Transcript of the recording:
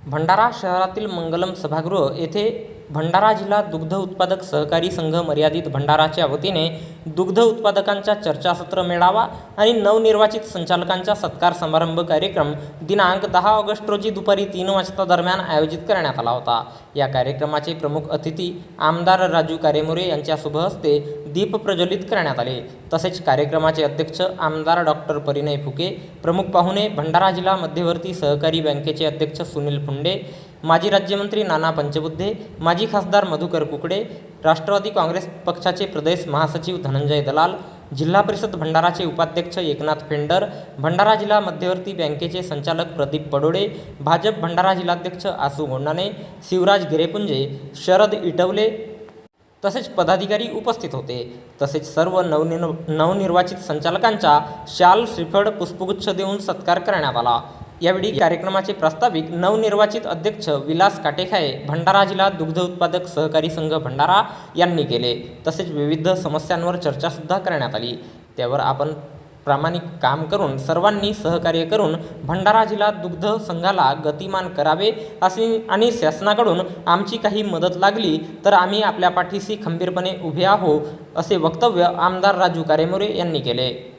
भंडारा शहरातील मंगलम सभागृह येथे भंडारा जिल्हा दुग्ध उत्पादक सहकारी संघ मर्यादित भंडाराच्या वतीने दुग्ध उत्पादकांचा चर्चासत्र मेळावा आणि नवनिर्वाचित संचालकांचा सत्कार समारंभ कार्यक्रम दिनांक दहा ऑगस्ट रोजी दुपारी तीन वाजता दरम्यान आयोजित करण्यात आला होता. या कार्यक्रमाचे प्रमुख अतिथी आमदार राजू कारेमोरे यांच्या शुभ हस्ते दीप प्रज्वलित करण्यात आले. तसेच कार्यक्रमाचे अध्यक्ष आमदार डॉक्टर परिणय फुके प्रमुख पाहुणे भंडारा जिल्हा मध्यवर्ती सहकारी बँकेचे अध्यक्ष सुनील फुंडे माजी राज्यमंत्री नाना पंचबुद्धे माजी खासदार मधुकर कुकडे राष्ट्रवादी काँग्रेस पक्षाचे प्रदेश महासचिव धनंजय दलाल जिल्हा परिषद भंडाराचे उपाध्यक्ष एकनाथ फेंडर भंडारा जिल्हा मध्यवर्ती बँकेचे संचालक प्रदीप पडोळे भाजप भंडारा जिल्हाध्यक्ष आसू गोंडाने शिवराज गिरेपुंजे शरद इटवले तसेच पदाधिकारी उपस्थित होते. तसेच सर्व नवनिर्व नवनिर्वाचित संचालकांचा शाल श्रीफळ पुष्पगुच्छ देऊन सत्कार करण्यात आला. यावेळी कार्यक्रमाचे प्रास्ताविक नवनिर्वाचित अध्यक्ष विलास काटेखाये भंडारा जिल्हा दुग्ध उत्पादक सहकारी संघ भंडारा यांनी केले. तसेच विविध समस्यांवर चर्चासुद्धा करण्यात आली. त्यावर आपण प्रामाणिक काम करून सर्वांनी सहकार्य करून भंडारा जिल्हा दुग्ध संघाला गतिमान करावे असे आणि शासनाकडून आमची काही मदत लागली तर आम्ही आपल्या पाठीशी खंबीरपणे उभे आहो असे वक्तव्य आमदार राजू कारेमोरे यांनी केले.